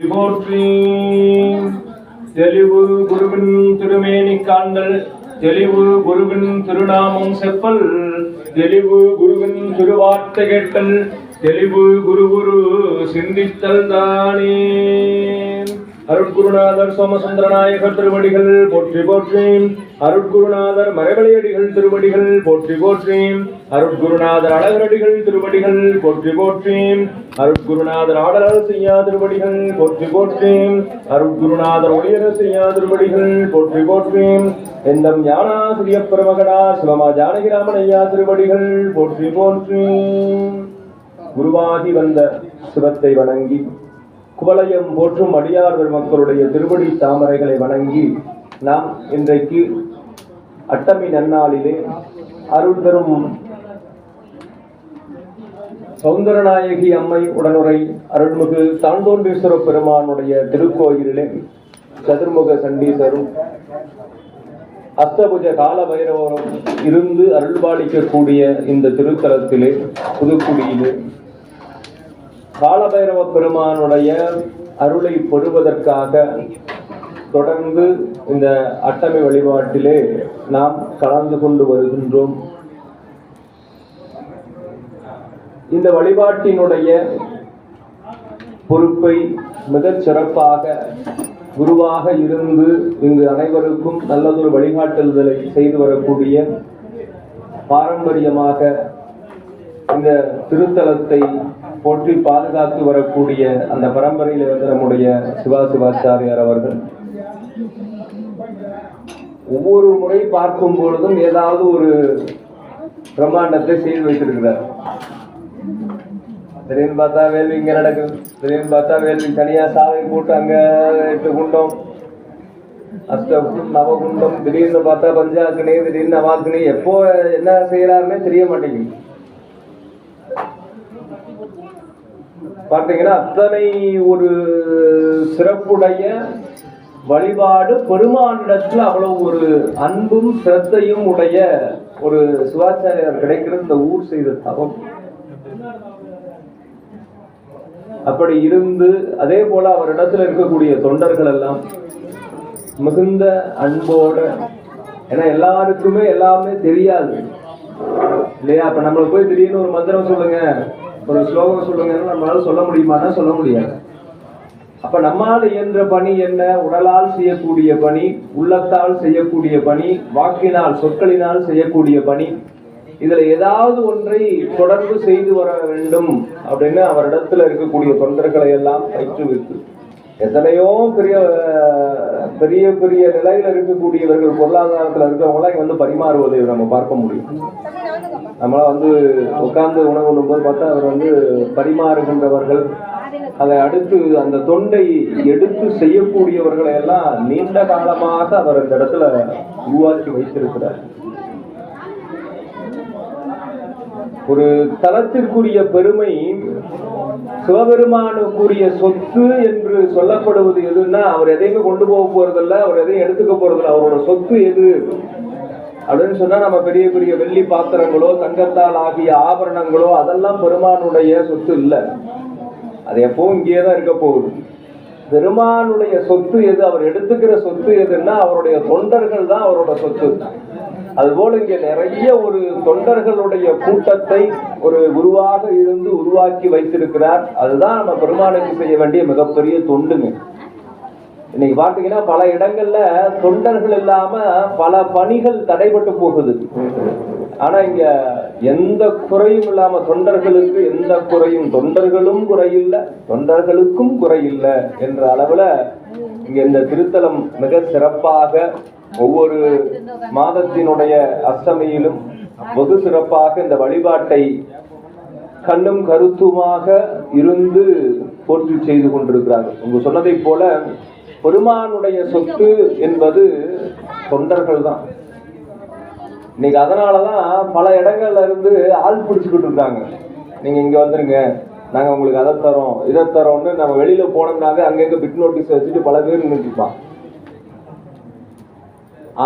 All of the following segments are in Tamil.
போற்றி தெளிவு குருவின் திருமேனி காண்டல் தெளிவு குருவின் திருநாமம் செப்பல். தெளிவு குருவின் திருவார்த்தை கேட்டல் தெளிவு குரு குரு சிந்தித்தல் தானே. அருட்குருநாதர் சோமசுந்தரநாயகர் திருவடிகள் போற்றி போற்றேன். அருட்குருநாதர் மரவழியடிகள் திருவடிகள் போற்றி போற்றேன். அருட்குருநாதர் அழகரடிகள் திருவடிகள் போற்றி போற்றேன். அருட்குருநாதர் ஆடலர் செய்யா திருவடிகள் போற்றி போற்றேன். அருட்குருநாதர் ஒளியர செய்யா திருவடிகள் போற்றி போற்றேன். எந்தம் ஞானாசிரிய பிரமகடா சிவமா ஜானகிராமன் ஐயா திருவடிகள் போற்றி போற்றேன். குருவாகி வந்த சிவத்தை வணங்கி குவலயம் போற்றும் அடியார் மக்களுடைய திருவடி தாமரைகளை வணங்கி நாம் இன்றைக்கு அட்டமி நன்னாளிலே அருள் தரும் சௌந்தரநாயகி அம்மை உடனுரை அருள்மிகு தாண்டோண்டீஸ்வர பெருமானுடைய திருக்கோயிலிலே சதுர்முக சண்டீசரும் அஷ்டபுஜ கால பைரவரும் இருந்து அருள்பாலிக்கக்கூடிய இந்த திருத்தலத்திலே புதுக்குடியிலே காலபைரவ பெருமானுடைய அருளை பெறுவதற்காக தொடர்ந்து இந்த அட்டமை வழிபாட்டிலே நாம் கலந்து கொண்டு வருகின்றோம். இந்த வழிபாட்டினுடைய பொறுப்பை மிகச் சிறப்பாக குருவாக இருந்து இங்கு அனைவருக்கும் நல்லதொரு வழிகாட்டுதலை செய்து வரக்கூடிய பாரம்பரியமாக இந்த திருத்தலத்தை போற்றி பாதுகாத்து வரக்கூடிய அந்த பரம்பரையில் இருந்த நம்முடைய சிவா சிவாச்சாரியார் அவர்கள். ஒவ்வொரு முறை பார்க்கும் பொழுதும் ஏதாவது ஒரு பிரம்மாண்டத்தை செய்து வைத்திருக்கிறார். திடீர்னு பார்த்தா வேள்வி இங்கே நடக்குது. திடீர்னு பார்த்தா வேள்வி தனியாக சாலை போட்டு அங்கே எட்டு குண்டம் அஷ்ட நவகுண்டம் திடீர்னு பார்த்தா பஞ்சாக்கினி திடீர்னு நவாக்கினி எப்போ என்ன செய்யறாருன்னே தெரிய மாட்டேங்குது. பார்த்தீங்கன்னா அத்தனை ஒரு சிறப்புடைய வழிபாடு பெருமானிடத்தில் அவ்வளவு ஒரு அன்பும் சிரத்தையும் உடைய ஒரு சிவாச்சாரியார் கிடைக்கிறது இந்த ஊர் செய்த தவம். அப்படி இருந்து அதே போல அவரிடத்துல இருக்கக்கூடிய தொண்டர்கள் எல்லாம் மிகுந்த அன்போட ஏன்னா எல்லாருக்குமே எல்லாமே தெரியாது. இல்லையா? அப்ப நம்மளுக்கு போய் திடீர்னு ஒரு மந்திரம் சொல்லுங்க. ஒரு ஸ்லோகம் சொல்லுங்கன்னு நம்மளால சொல்ல முடியுமானா சொல்ல முடியாது. அப்ப நம்மால் இயன்ற பணி என்ன? உடலால் செய்யக்கூடிய பணி உள்ளத்தால் செய்யக்கூடிய பணி வாக்கினால் சொற்களினால் செய்யக்கூடிய பணி. இதுல ஏதாவது ஒன்றை தொடர்ந்து செய்து வர வேண்டும் அப்படின்னு அவரிடத்துல இருக்கக்கூடிய தொண்டர்களை எல்லாம் பயிற்றுவித்து எத்தனையோ பெரிய பெரிய பெரிய நிலையில இருக்கக்கூடியவர்கள் பொருளாதாரத்துல இருக்கிறவங்களாம் இங்க வந்து பரிமாறுவதை நம்ம பார்க்க முடியும். நம்மளாம் வந்து உட்கார்ந்து உணவு உண்ணும்போது பார்த்தா அவர் வந்து பரிமாறுகின்றவர்கள். அதை அடுத்து அந்த தொண்டை எடுத்து செய்யக்கூடியவர்களை எல்லாம் நீண்ட காலமாக அவர் இந்த இடத்துல உருவாக்கி வைத்திருக்கிறார். ஒரு தலத்திற்குரிய பெருமை சிவபெருமானுக்குரிய சொத்து என்று சொல்லப்படுவது எதுன்னா அவர் எதையுமே கொண்டு போக போறதில்ல அவர் எதையும் எடுத்துக்க போறதில்ல. அவரோட சொத்து எது? அப்படின்னு சொன்னா நம்ம பெரிய பெரிய வெள்ளி பாத்திரங்களோ தங்கத்தால் ஆகிய ஆபரணங்களோ அதெல்லாம் பெருமானுடைய சொத்து இல்லை. அது எப்பவும் இங்கேயே தான் இருக்க போகுது. பெருமானுடைய சொத்து எது? அவர் எடுத்துக்கிற சொத்து எதுன்னா அவருடைய தொண்டர்கள் தான் அவரோட சொத்து. அதுபோல இங்க நிறைய ஒரு தொண்டர்களுடைய கூட்டத்தை ஒரு உருவாக இருந்து உருவாக்கி வைத்திருக்கிறார். அதுதான் நம்ம பெருமானுக்கு செய்ய வேண்டிய மிகப்பெரிய தொண்டுங்க. இன்னைக்கு பாத்தீங்கன்னா பல இடங்கள்ல தொண்டர்கள் இல்லாம பல பணிகள் தடைபட்டு போகுது. ஆனா இங்க எந்த குறையும் இல்லாம தொண்டர்களுக்கு எந்த குறையும் தொண்டர்களும் குறையில்லை தொண்டர்களுக்கும் குறையில்லை என்ற அளவுல இங்க இந்த திருத்தலம் மிக சிறப்பாக ஒவ்வொரு மாதத்தினுடைய அஷ்டமியிலும் வெகு சிறப்பாக இந்த வழிபாட்டை கண்ணும் கருத்துமாக இருந்து போற்றி செய்து கொண்டிருக்கிறார்கள். உங்க சொன்னதை போல பெருமானுடைய சொத்து என்பது தொண்டர்கள் தான் இன்னைக்கு அதனாலதான் பல இடங்கள்ல இருந்து ஆள் பிடிச்சுக்கிட்டு இருந்தாங்க நீங்க இங்க வந்துருங்க நாங்க உங்களுக்கு அதை தரோம் இதை தரோம்னு நம்ம வெளியில போனோம்னாக்க அங்கங்க பிட் நோட்டீஸ் வச்சுட்டு பல பேர் நின்றுப்பான்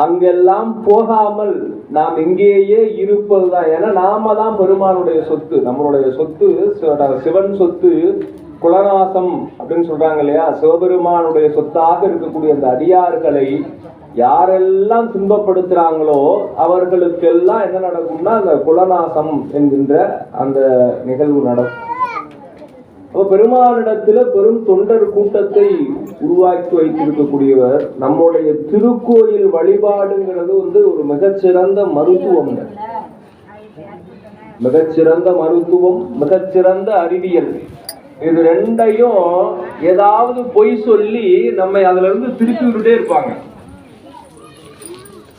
அங்கெல்லாம் போகாமல் நாம் இங்கேயே இருப்பது தான் ஏன்னா நாம தான் பெருமானுடைய சொத்து. நம்மளுடைய சொத்து சிவ- சிவன் சொத்து குலநாசம் அப்படின்னு சொல்றாங்க இல்லையா? சிவபெருமானுடைய சொத்தாக இருக்கக்கூடிய அந்த அடியார்களை யாரெல்லாம் துன்பப்படுத்துறாங்களோ அவர்களுக்கெல்லாம் என்ன நடக்கும்னா அந்த குலநாசம் என்கின்ற அந்த நிகழ்வு நடக்கும். அப்ப பெருமானிடத்துல பெரும் தொண்டர் கூட்டத்தை உருவாக்கி வைத்திருக்கக்கூடியவர் நம்முடைய திருக்கோயில் வழிபாடுங்கிறது வந்து ஒரு மிகச்சிறந்த மருத்துவம். மிகச்சிறந்த மருத்துவம் மிகச்சிறந்த அறிவியல். இது ரெண்டையும் ஏதாவது பொய் சொல்லி நம்ம அதுல இருந்து திருப்பி விட்டுட்டே இருப்பாங்க.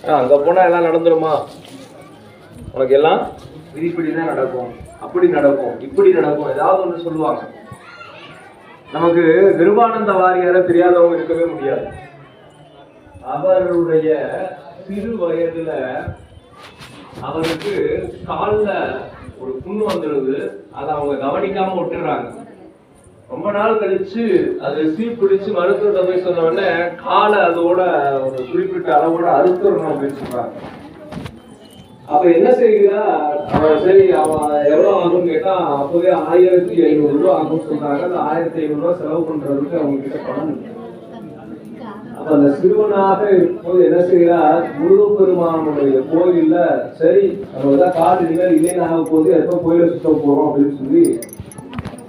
அங்க போனா எல்லாம் நடந்துருமா? உனக்கு எல்லாம்? இது இப்படிதான் நடக்கும். அப்படி நடக்கும். இப்படி நடக்கும். ஏதாவது ஒண்ணு சொல்லுவாங்க. நமக்கு கிருபானந்த வாரியார தெரியாதவங்க இருக்கவே முடியாது. அவருடைய சிறு வயதுல அவருக்கு கால்ல ஒரு புண்ணு வந்துடுது அதை அவங்க கவனிக்காம விட்டுறாங்க. ரொம்ப நாள் கழிச்சு அது சீ பிடிச்சு மருத்துவத்தை போய் சொன்ன உடனே காலை அதோட ஒரு குறிப்பிட்ட அளவோட அறுத்துடணும் அப்படின்னு சொல்றாங்க. அப்ப என்ன செய்கிறா? அவன் சரி அவன் எவ்வளவு ஆகும்னு கேட்டா அப்பவே ஆயிரத்தி ஐநூறு ரூபா ஆகும்னு சொன்னாங்க அந்த ஆயிரத்தி ஐநூறு ரூபா செலவு பண்றதுக்கு அவங்க கிட்ட பணம் அப்ப அந்த சிறுவனாக இருக்கும்போது என்ன செய்கிறார் முருகப்பெருமானுடைய கோயில்ல சரி நம்ம தான் காட்டு இல்லை இல்லைன்னு ஆக போது எப்ப கோயில சுத்த போறோம் அப்படின்னு சொல்லி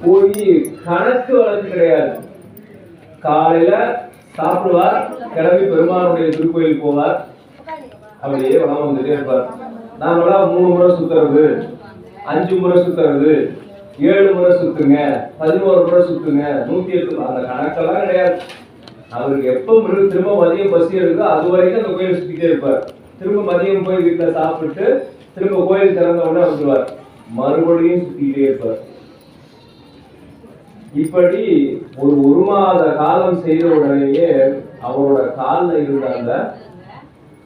போய் கணக்கு வழக்கு கிடையாது. காலையில சாப்பிடுவார் கிளம்பி பெருமானுடைய திருக்கோயில் போவார். அப்படியே வளம் வந்துட்டே இருப்பார். நாங்களாம் மூணு முறை சுத்துறது அஞ்சு முறை சுத்துறது ஏழு முறை சுத்துங்க பதினோரு முறை சுத்துங்க நூத்தி எட்டு அந்த கணக்கெல்லாம் கிடையாது. அவருக்கு எப்போ மிருக திரும்ப மதியம் பசி எடுக்குதோ அது வரைக்கும் அந்த கோயில் சுத்திட்டே இருப்பார். திரும்ப மதியம் போய் வீட்டில் சாப்பிட்டு திரும்ப கோயில் திறந்த உடனே வந்துடுவார் மறுபடியும் சுத்திக்கிட்டே இருப்பார். இப்படி ஒரு ஒரு மாத காலம் செய்த உடனேயே அவரோட காலில் இருந்த அந்த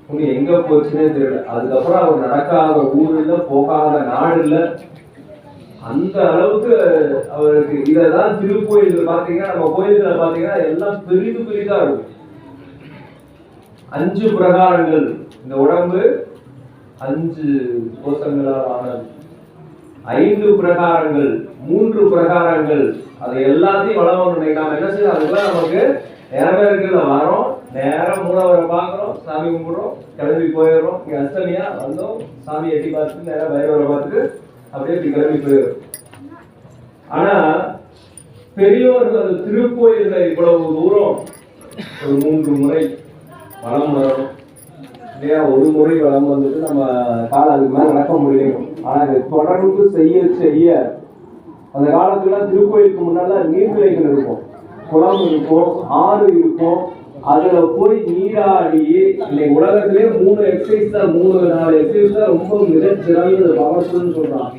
புண்ணு எங்க போச்சுன்னே தெரியல. அதுக்கப்புறம் அவர் நடக்காத ஊர் போகாத நாடு அந்த அளவுக்கு அவருக்கு இததான் திருக்கோயில் பாத்தீங்கன்னா நம்ம கோயில்களை பாத்தீங்கன்னா எல்லாம் பெரிது பெரிதா இருக்கும். அஞ்சு பிரகாரங்கள். இந்த உடம்பு அஞ்சு கோஷங்களால் ஆனது. ஐந்து பிரகாரங்கள் மூன்று பிரகாரங்கள். அதை எல்லாத்தையும் வளம் நாம என்ன செய்யணும் அதுக்கெல்லாம் நமக்கு நேரமே இருக்குல்ல. வரோம் நேரம் மூலவரை பார்க்குறோம். சாமி கும்பிடுறோம். கிளம்பி போயிடுறோம். இங்கே அஷ்டமியா வந்தோம். சாமி எட்டி பார்த்துட்டு நேரம் பைரவரை பார்த்துட்டு அப்படியே இப்படி கிளம்பி போயிடும் ஆனா பெரியோர்கள் திருக்கோயில இவ்வளவு தூரம் ஒரு மூன்று முறை வளம் வரணும் இல்லையா? ஒரு முறை வளம் வந்துட்டு நம்ம காலம் அதுக்கு மேலே நடக்க முடியும் ஆனா இது தொடர்ந்து செய்ய செய்ய அந்த காலத்துல திருக்கோயிலுக்கு முன்னால நீர்நிலைகள் இருக்கும். குளம் இருக்கும் ஆறு இருக்கும். அதுல போய் நீராடி இன்னைக்கு உலகத்திலே மூணு எக்ஸசைஸ் தான் மூணு நாலு எக்ஸசைஸ் தான் ரொம்ப மிகச்சிறந்தது பவர்ஃபுல்னு சொல்றாங்க.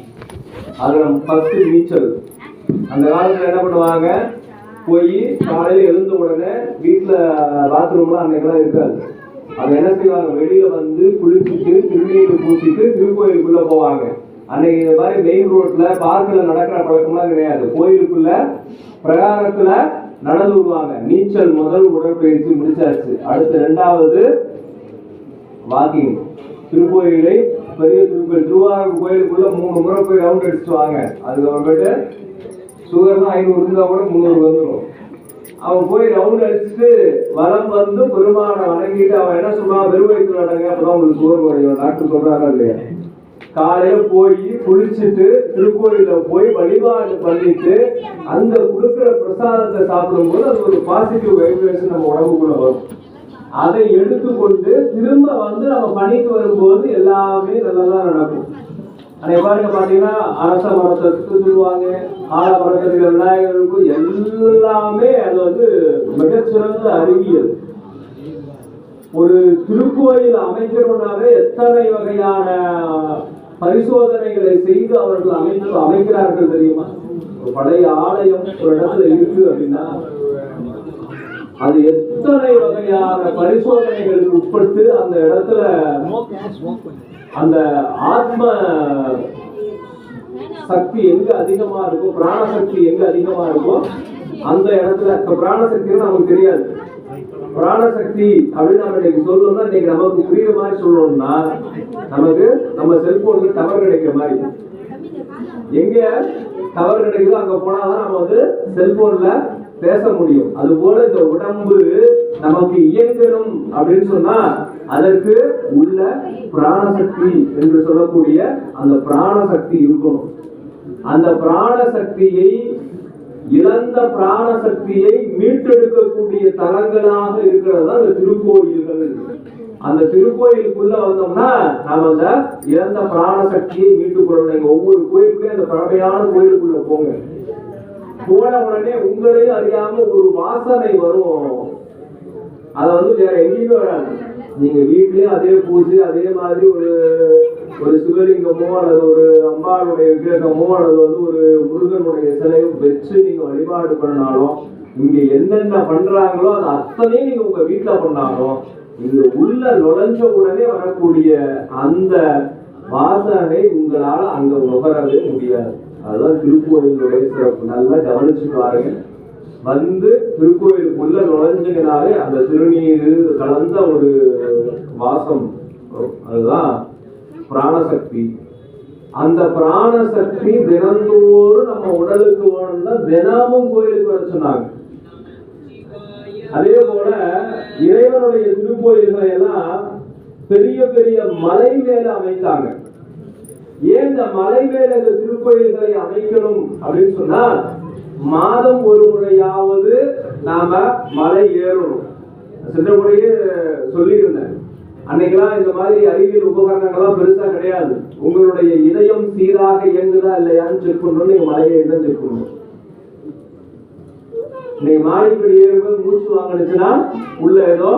அதுல ஃபர்ஸ்ட் நீச்சல். அந்த காலத்துல என்ன பண்ணுவாங்க? போய் காலையில எழுந்த உடனே வீட்டுல பாத்ரூம்லாம் அன்னைக்கெல்லாம் இருக்காது. அதை என்ன செய்வாங்க? வெளியில வந்து குளிச்சுட்டு திருநீர் பூச்சிட்டு திருக்கோயிலுக்குள்ள போவாங்க. அன்னைக்கு இந்த மாதிரி மெயின் ரோட்ல பார்க்கில் நடக்கிற பழக்கம்லாம் கிடையாது. கோயிலுக்குள்ள பிரகாரத்துல நடந்து விடுவாங்க நீச்சல் முதல் உடற்பயிற்சி முடிச்சாச்சு. அடுத்து ரெண்டாவது வாக்கிங் திருக்கோயிலை பெரிய திருக்கோயில். திருவாரூர் கோயிலுக்குள்ள மூணு முறை போய் ரவுண்ட் அடிச்சுட்டு வாங்க. அதுக்கப்புறமேட்டு சுகர்லாம் ஐநூறு இருந்தா கூட முந்நூறு வந்துடும் அவன் போய் ரவுண்ட் அடிச்சுட்டு வரம் வந்து பெருமானை வணங்கிட்டு அவன் என்ன சொல்லுவான்? வெறும் வயிற்று நடங்க. அப்பதான் உங்களுக்கு சுகர் குறையும். டாக்டர் சொல்றாங்க இல்லையா? காலையில போய் குளிச்சுட்டு திருக்கோயில போய் வழிபாடு பண்ணிட்டு அந்த கொடுக்குற பிரசாதத்தை சாப்பிடும்போது அது ஒரு பாசிட்டிவ் வைப்ரேஷன் நம்ம உடம்புக்குள்ள வரும். அதை எடுத்துக்கொண்டு திரும்ப வந்து நம்ம பணிக்கு வரும்போது எல்லாமே நல்லதா நடக்கும். அன்னைக்கு பாருங்க பாத்தீங்கன்னா அரச மரத்தை சுத்தி சொல்லுவாங்க ஆல மரத்தில் விநாயகருக்கும் எல்லாமே அது வந்து மிகச்சிறந்த அறிவியல். ஒரு திருக்கோயில் அமைக்கணும்னாவே எத்தனை வகையான பரிசோதனைகளை செய்து அவர்கள் அமைத்து அமைக்கிறார்கள் தெரியுமா? ஒரு பழைய ஆலயம் ஒரு இடத்துல இருக்கு அப்படின்னா அது எத்தனை வகையான பரிசோதனைகளுக்கு உட்பட்டு அந்த இடத்துல அந்த ஆத்ம சக்தி எங்க அதிகமா இருக்கோ பிராண சக்தி எங்க அதிகமா இருக்கோ அந்த இடத்துல இப்ப பிராண சக்தின்னு நமக்கு தெரியாது. பிராணசக்தி அப்படின்னு நம்ம இன்னைக்கு சொல்லணும்னா இன்னைக்கு நமக்கு புரியுற மாதிரி சொல்லணும்னா நமக்கு நம்ம செல்போனுக்கு டவர் கிடைக்கிற மாதிரி. எங்க டவர் கிடைக்குதோ அங்க போனாதான் நம்ம வந்து செல்போன்ல பேச முடியும். அது போல இந்த உடம்பு நமக்கு இயங்கணும் அப்படின்னு சொன்னா அதற்கு உள்ள பிராணசக்தி என்று சொல்லக்கூடிய அந்த பிராணசக்தி இருக்கணும். அந்த பிராணசக்தியை இழந்த பிராண சக்தியை மீட்டெடுக்கக்கூடிய தலங்களாக இருக்கிறது தான் இந்த திருக்கோயில்கள். அந்த திருக்கோயிலுக்குள்ள வந்தோம்னா நாம அந்த இழந்த பிராணசக்தியை மீட்டுக் கொள்ளணும். ஒவ்வொரு கோயிலுக்குள்ளே அந்த பழமையான கோயிலுக்குள்ள போங்க. போன உடனே உங்களையும் அறியாம ஒரு வாசனை வரும். அதை வந்து வேற எங்கேயுமே வராது. நீங்க வீட்லயே அதே பூஜை அதே மாதிரி ஒரு ஒரு சிவலிங்கமோ அல்லது ஒரு அம்பாளுடைய விக்கிரகமோ அல்லது வந்து ஒரு முருகனுடைய சிலையோ வச்சு நீங்க வழிபாடு பண்ணாலும் இங்க என்னென்ன பண்றாங்களோ அது அத்தனையும் நீங்க உங்க வீட்டுல பண்ணாலும் இங்க உள்ள நுழைஞ்ச உடனே வரக்கூடிய அந்த வாசனை உங்களால அங்க நுகரவே முடியாது. அதுதான் திருக்கோயிலுடைய சிறப்பு. நல்லா கவனிச்சு பாருங்க. வந்து திருக்கோயிலுக்குள்ள நுழைஞ்சிங்கனாலே அந்த திருநீர் கலந்த ஒரு வாசம் அதுதான் பிராணசக்தி. அந்த பிராணசக்தி தினந்தோறும் நம்ம உடலுக்கு வேணும்னா தினமும் கோயிலுக்கு வர சொன்னாங்க. அதே போல இறைவனுடைய திருக்கோயில்களை எல்லாம் பெரிய பெரிய மலை மேல அமைத்தாங்க. ஏன் இந்த மலை மேல இந்த திருக்கோயில்களை அமைக்கணும் அப்படின்னு சொன்னா மாதம் ஒரு முறையாவது நாம மலை ஏறணும். சென்ற முறையே சொல்லியிருந்தேன். அன்னைக்கெல்லாம் இந்த மாதிரி அறிவியல் உபகரணங்கள்லாம் பெருசா கிடையாது. உங்களுடைய இதயம் சீராக இயங்குதா இல்லையான்னு செக் பண்ணணும் நீங்க மலையை தான் செக் பண்ணணும் நீங்க மாடிப்படி ஏறும்போது மூச்சு வாங்கினுச்சுன்னா உள்ள ஏதோ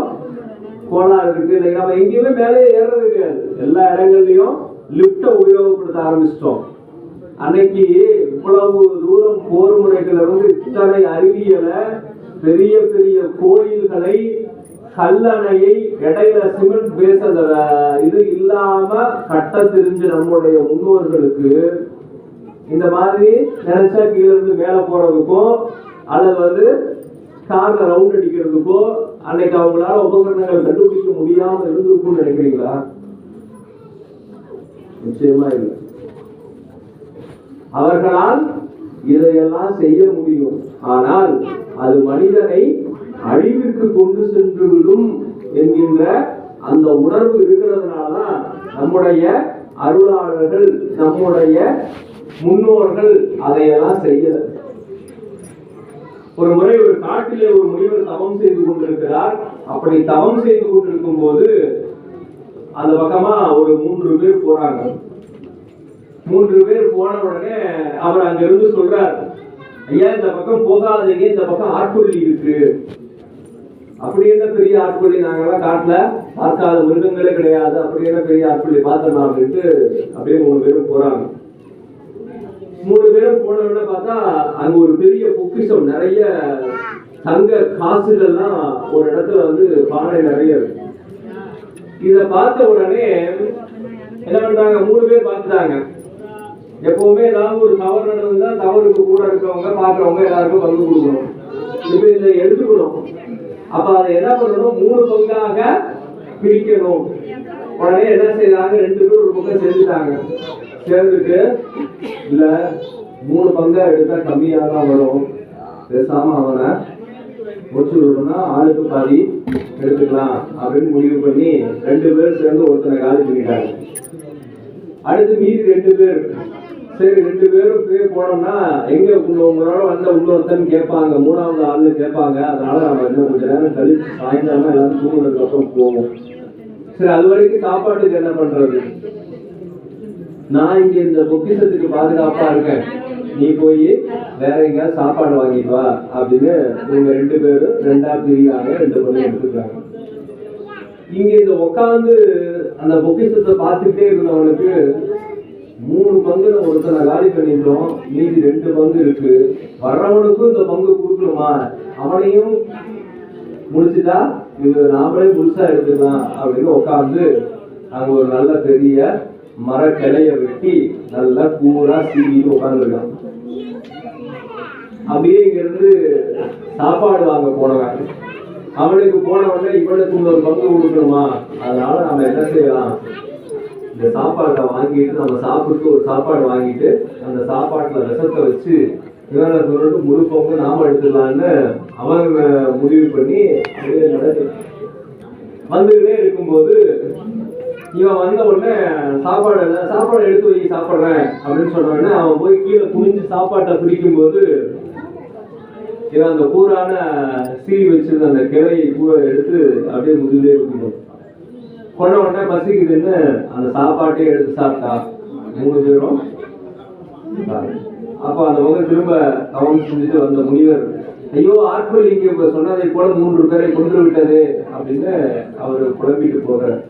கோளாறு இருக்கு. இன்னைக்கு நம்ம எங்கேயுமே மேலே ஏறது கிடையாது. எல்லா இடங்கள்லயும் லிப்ட உபயோகப்படுத்த ஆரம்பிச்சிட்டோம். அன்னைக்கு இவ்வளவு தூரம் போர் முறைகள் இருந்து இத்தனை அறிவியலை பெரிய பெரிய கோயில்களை கல்லணையை இடையில சிமெண்ட் பேஸ் அந்த இது இல்லாம கட்ட தெரிஞ்ச நம்முடைய முன்னோர்களுக்கு இந்த மாதிரி நினைச்சா கீழே இருந்து மேல போறதுக்கும் அல்லது வந்து கார்ல ரவுண்ட் அடிக்கிறதுக்கோ அன்னைக்கு அவங்களால உபகரணங்கள் கண்டுபிடிக்க முடியாம இருந்திருக்கும்னு நினைக்கிறீங்களா? நிச்சயமா இல்லை. அவர்களால் இதையெல்லாம் செய்ய முடியும். ஆனால் அது மனிதனை அழிவிற்கு கொண்டு சென்று விடும் என்கின்ற அந்த உணர்வு இருக்கிறதுனாலதான் நம்முடைய அருளாளர்கள் நம்முடைய முன்னோர்கள் அதையெல்லாம் செய்யல. ஒரு முறை ஒரு காட்டிலே ஒரு முனிவர் தவம் செய்து கொண்டிருக்கிறார். அப்படி தவம் செய்து கொண்டிருக்கும் போது அந்த பக்கமா ஒரு மூன்று பேர் போறாங்க. மூன்று பேர் போன உடனே அவர் அங்க இருந்து சொல்றார் ஐயா இந்த பக்கம் போகாதீங்க இந்த பக்கம் ஆட்கொள்ளி இருக்கு. அப்படி என்ன பெரிய ஆட்கொள்ளி நாங்கெல்லாம் காட்டுல பார்க்காத மிருகங்களே கிடையாது. அப்படி என்ன பெரிய ஆட்கொள்ளி பார்த்தோம் அப்படின்ட்டு அப்படியே மூணு பேரும் போறாங்க. மூணு பேரும் போன உடனே பார்த்தா அங்க ஒரு பெரிய பொக்கிஷம் நிறைய தங்க காசுகள்லாம் ஒரு இடத்துல வந்து பானை நிறைய இருக்கு. இத பார்த்த உடனே என்ன பண்றாங்க? மூணு பேர் பார்த்துட்டாங்க. எப்பவுமே ஏதாவது ஒரு தவறு நடந்தா தவறுக்கு கூட இருக்கவங்க பாக்குறவங்க எல்லாருக்கும் பங்கு கொடுக்கணும். இப்ப இதை எடுத்துக்கணும் அப்ப அதை என்ன பண்ணணும்? மூணு பங்காக பிரிக்கணும். உடனே என்ன செய்தாங்க? ரெண்டு பேரும் ஒரு பக்கம் சேர்ந்துட்டாங்க. சேர்ந்துட்டு இல்ல மூணு பங்கா எடுத்தா கம்மியா தான் வரும். பேசாம அவனை முடிச்சு விடணும்னா ஆளுக்கு பாதி எடுத்துக்கலாம். அப்படின்னு முடிவு பண்ணி ரெண்டு பேரும் சேர்ந்து ஒருத்தனை காலி பண்ணிட்டாங்க. அடுத்து மீதி ரெண்டு பேர் சரி ரெண்டு பேரும் போய் போனோம்னா எங்க உங்க- உங்களோட வந்த இன்னொருத்தன் கேட்பாங்க மூணாவது ஆள்னு கேட்பாங்க. அதனால நம்ம இன்னும் கொஞ்ச நேரம் கழிச்சு சாயந்தரமா எல்லாரும் தூங்குனதுக்கு அப்புறம் போவோம். சரி அது வரைக்கும் சாப்பாட்டுக்கு என்ன பண்றது? நான் இங்க இந்த பொக்கிஷத்துக்கு பாதுகாப்பா இருக்கேன். நீ போய் வேற எங்கேயாவது சாப்பாடு வாங்கிட்டு வா அப்படின்னு இவங்க ரெண்டு பேரும் ரெண்டா பிரியாங்க ரெண்டு பேரும் எடுத்துக்கிறாங்க. இங்க இந்த உட்காந்து அந்த பொக்கிஷத்தை பார்த்துட்டே இருந்தவனுக்கு மூணு பங்குல ஒருத்தனை காலி பண்ணிட்டோம். மீதி ரெண்டு பங்கு இருக்கு. வர்றவனுக்கும் இந்த பங்கு கொடுக்கணுமா? அவனையும் முடிச்சுட்டா இது நாமளே முழுசா எடுத்துக்கலாம் அப்படின்னு உட்காந்து அங்க ஒரு நல்ல பெரிய மரக்கிளைய வெட்டி நல்லா பூரா சீவிட்டு உட்காந்துருக்கான் அப்படியே இங்க இருந்து சாப்பாடு வாங்க போனவன். அவனுக்கு போன உடனே இவனுக்கு இன்னொரு பங்கு கொடுக்கணுமா? அதனால நம்ம என்ன செய்யலாம்? இந்த சாப்பாடை வாங்கிட்டு நம்ம சாப்பிட்டு ஒரு சாப்பாடு வாங்கிட்டு அந்த சாப்பாட்டில் விஷத்தை வச்சு இவங்களை சொல்லிட்டு முழு பங்கு நாம எடுத்துடலான்னு அவங்க முடிவு பண்ணி அப்படியே நடக்கு வந்துகிட்டே இருக்கும்போது இவன் வந்த உடனே சாப்பாடு சாப்பாடு எடுத்து வை சாப்பிட்றேன் அப்படின்னு சொன்ன அவன் போய் கீழே குனிஞ்சு சாப்பாட்டை பிடிக்கும்போது இவன் அந்த கூறான சீவி வச்சிருந்த அந்த கிளையை கூட எடுத்து அப்படியே முதுகிலே வைக்கணும் கொண்ட உடனே பசிக்குதுன்னு அந்த சாப்பாட்டையே எடுத்து சாப்பிட்டா மூணு பேரும் அப்ப அந்த முகம் திரும்ப கவனம் செஞ்சுட்டு வந்த முனிவர் ஐயோ ஆட்கள் இங்கே இப்ப சொன்னதை போல மூன்று பேரை கொன்று விட்டது அப்படின்னு அவர் புலம்பிட்டு போகிறார்.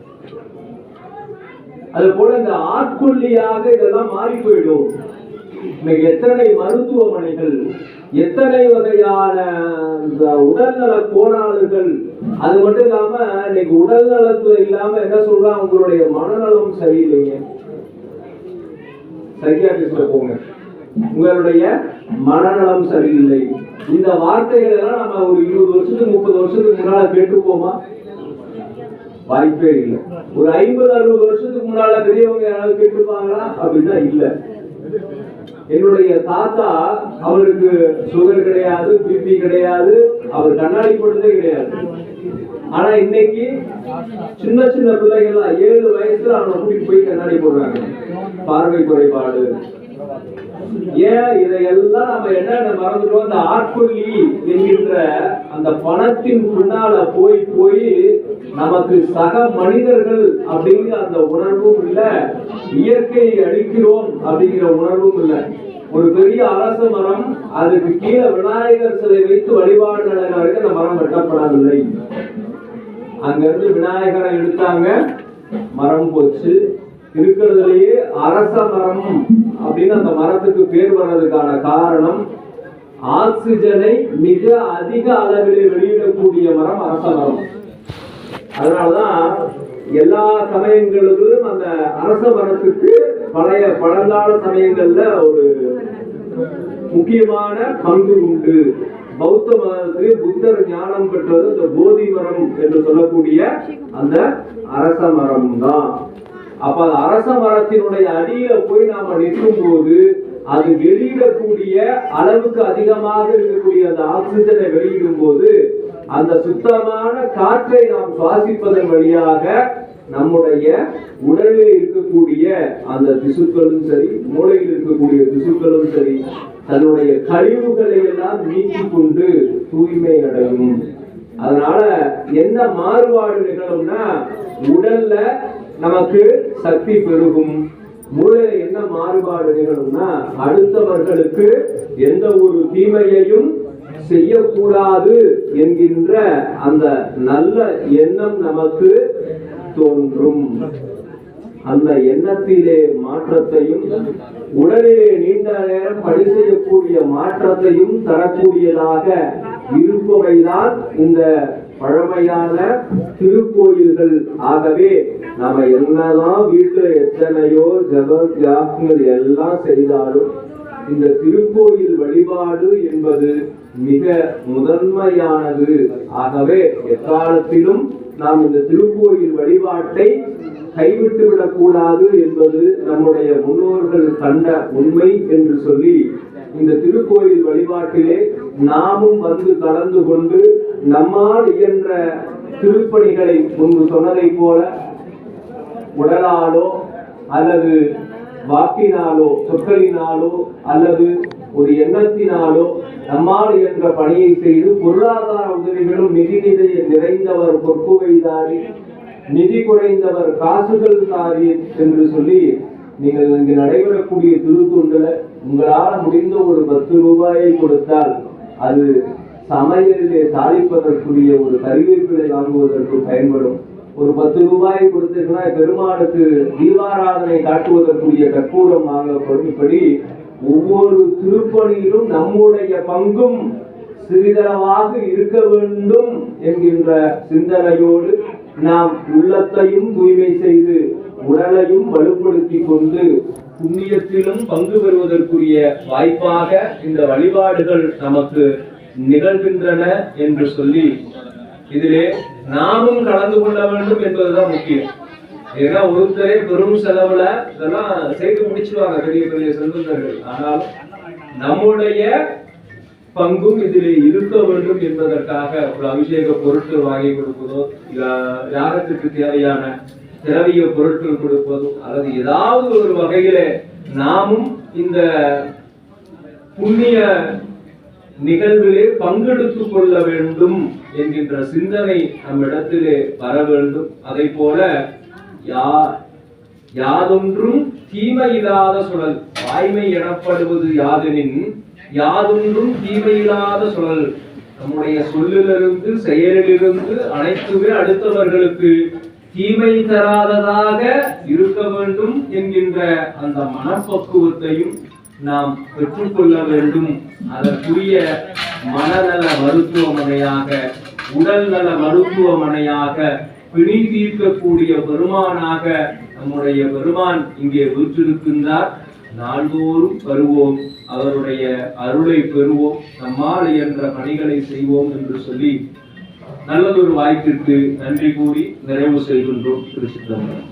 அது போல இந்த ஆட்கொல்லியாக இதெல்லாம் மாறி போயிடும். இன்னைக்கு எத்தனை மருத்துவமனைகள் எத்தனை வகையான உடல்நல கோணாளர்கள் அது மட்டும் இல்லாம இன்னைக்கு உடல் நலத்துல இல்லாம என்ன சொல்றான்? உங்களுடைய மனநலம் சரியில்லைங்க. சைக்கியாட்ரிஸ்ட்ல போங்க. உங்களுடைய மனநலம் சரியில்லை. இந்த வார்த்தைகள் எல்லாம் நம்ம ஒரு இருபது வருஷத்துக்கு முப்பது வருஷத்துக்கு முன்னால கேட்டுப்போமா வாய்ப்பே இல்லை. ஒரு ஐம்பது அறுபது வருஷத்துக்கு முன்னால பெரியவங்க யாராவது கேட்டுப்பாங்களா அப்படின்னா இல்ல. என்னுடைய தாத்தா அவருக்கு சுகர் கிடையாது பிபி கிடையாது அவர் கண்ணாடி போட்டதே கிடையாது. ஆனா இன்னைக்கு சின்ன சின்ன பிள்ளைகள்லாம் ஏழு வயசுல அவனை கூட்டிட்டு போய் கண்ணாடி போடுறாங்க. பார்வை குறைபாடு. ஏன் இதையெல்லாம் நம்ம என்ன மறந்துட்டோம்? அந்த ஆட்கொல்லி என்கின்ற அந்த பணத்தின் பின்னால போய் போய் நமக்கு சக மனிதர்கள் அப்படிங்கிற அந்த உணர்வும் இல்ல. இயற்கையை அழிக்கிறோம் அப்படிங்கிற உணர்வும் இல்ல. ஒரு பெரிய அரச மரம் அதுக்கு கீழே விநாயகர் சிலை வைத்து வழிபாடு நடக்கிறதுக்கு அந்த மரம் வெட்டப்படவில்லை. அங்கிருந்து விநாயகரை எடுத்தாங்க. மரம் போச்சு. இருக்கிறதுலயே அரச மரம் அப்படின்னு அந்த மரத்துக்கு பேர் வர்றதுக்கான காரணம் ஆக்சிஜனை மிக அதிக அளவிலே வெளியிடக்கூடிய மரம் அரச மரம். அதனாலதான் எல்லா சமயங்களிலும் அந்த அரச மரத்துக்கு பழைய பழங்கால சமயங்கள்ல ஒரு முக்கியமான பங்கு உண்டு. பௌத்த மதத்துக்கு புத்தர் ஞானம் பெற்றது இந்த போதி மரம் என்று சொல்லக்கூடிய அந்த அரச மரம் தான் அப்ப அந்த அரச மரத்தினுடைய அடியில போய் நாம நிற்கும் போது அது வெளியிடக்கூடிய அளவுக்கு அதிகமாக இருக்கக்கூடிய அந்த ஆக்சிஜனை வெளியிடும் போது அந்த சுத்தமான காற்றை நாம் சுவாசிப்பதன் வழியாக நம்முடைய உடலில் இருக்கக்கூடிய அந்த திசுக்களும் சரி மூளையில் இருக்கக்கூடிய திசுக்களும் சரி தன்னுடைய கழிவுகளை எல்லாம் நீக்கிக் கொண்டு தூய்மை அடையும். அதனால என்ன மாறுபாடு நிகழும்னா உடல்ல நமக்கு சக்தி பெருகும். மூளையில என்ன மாறுபாடு நிகழும்னா அடுத்தவர்களுக்கு எந்த ஒரு தீமையையும் செய்யக்கூடாது என்கின்ற அந்த நல்ல எண்ணம் நமக்கு தோன்றும். அந்த எண்ணத்திலே மாற்றத்தையும் உடலிலே நீண்ட நேரம் பணி செய்யக்கூடிய மாற்றத்தையும் தரக்கூடியதாக இருப்பவைதான் இந்த பழமையான திருக்கோயில்கள். ஆகவே நாம என்னதான் வீட்டுல எத்தனையோ ஜப தியாகங்கள் எல்லாம் செய்தாலும் இந்த திருக்கோயில் வழிபாடு என்பது மிக முதன்மையானது. ஆகவே எக்காலத்திலும் நாம் இந்த திருக்கோயில் வழிபாட்டை கைவிட்டு விடக்கூடாது என்பது நம்முடைய முன்னோர்கள் கண்ட உண்மை என்று சொல்லி இந்த திருக்கோயில் வழிபாட்டிலே நாமும் வந்து கலந்து கொண்டு நம்மால் இயன்ற திருப்பணிகளை முன்பு சொன்னதைப் போல உடலாலோ அல்லது வாக்கினாலோ சொற்களினாலோ அல்லது ஒரு எண்ணத்தினாலோ நம்மால் என்ற பணியை செய்து பொருளாதார உதவிகளும் நிதி நிதி நிறைந்தவர் பொறுப்புவைதாரி நிதி குறைந்தவர் காசுகள் தாரி என்று சொல்லி நீங்கள் இங்கு நடைபெறக்கூடிய திருத்தொண்டுல உங்களால் முடிந்த ஒரு பத்து ரூபாயை கொடுத்தால் அது சமையலிலே தாளிப்பதற்குரிய ஒரு கருவேப்பிலை வாங்குவதற்கு பயன்படும். ஒரு பத்து ரூபாயை கொடுத்தீங்கன்னா பெருமாளுக்கு தீபாராதனை காட்டுவதற்குரிய கற்பூரம் வாங்கப்படும். இப்படி ஒவ்வொரு திருப்பணியிலும் நம்முடைய பங்கும் சிறிதளவாக இருக்க வேண்டும் என்கின்ற சிந்தனையோடு நாம் உள்ளத்தையும் தூய்மை செய்து உடலையும் வலுப்படுத்தி கொண்டு புண்ணியத்திலும் பங்கு பெறுவதற்குரிய வாய்ப்பாக இந்த வழிபாடுகள் நமக்கு நிகழ்கின்றன என்று சொல்லி இதிலே நாமும் கலந்து கொள்ள வேண்டும் என்பதுதான் முக்கியம். ஏன்னா ஒருத்தரே பெரும் செலவுல இதெல்லாம் செய்து முடிச்சிருவாங்க பெரிய பெரிய செல்வந்தர்கள். ஆனால் நம்முடைய பங்கும் இதில் இருக்க வேண்டும் என்பதற்காக ஒரு அபிஷேக பொருட்கள் வாங்கி கொடுப்பதோ யாரத்துக்கு யாகத்துக்கு தேவையான திரவிய பொருட்கள் கொடுப்பதோ அல்லது ஏதாவது ஒரு வகையில நாமும் இந்த புண்ணிய நிகழ்விலே பங்கெடுத்துக் கொள்ள வேண்டும் என்கின்ற சிந்தனை நம்மிடத்திலே வர வேண்டும். அதை போல யா யாதொன்றும் தீமையில்லாத சுழல். வாய்மை எனப்படுவது யாதெனின் யாதொன்றும் தீமையில்லாத சுழல். நம்முடைய சொல்லிலிருந்து செயலிலிருந்து அனைத்துமே அடுத்தவர்களுக்கு தீமை தராததாக இருக்க வேண்டும் என்கின்ற அந்த மனப்பக்குவத்தையும் நாம் பெற்றுக்கொள்ள வேண்டும். அதற்குரிய மனநல மருத்துவமனையாக உடல்நல மருத்துவமனையாக பிணி தீர்க்கக்கூடிய பெருமானாக நம்முடைய பெருமான் இங்கே வீற்றிருக்கின்றார். நாள்தோறும் வருவோம் அவருடைய அருளை பெறுவோம் நம்மால் இயன்ற பணிகளை செய்வோம் என்று சொல்லி நல்லதொரு வாய்ப்பிற்கு நன்றி கூறி நிறைவு செய்கின்றோம் திருச்சிற்றம்பலம்.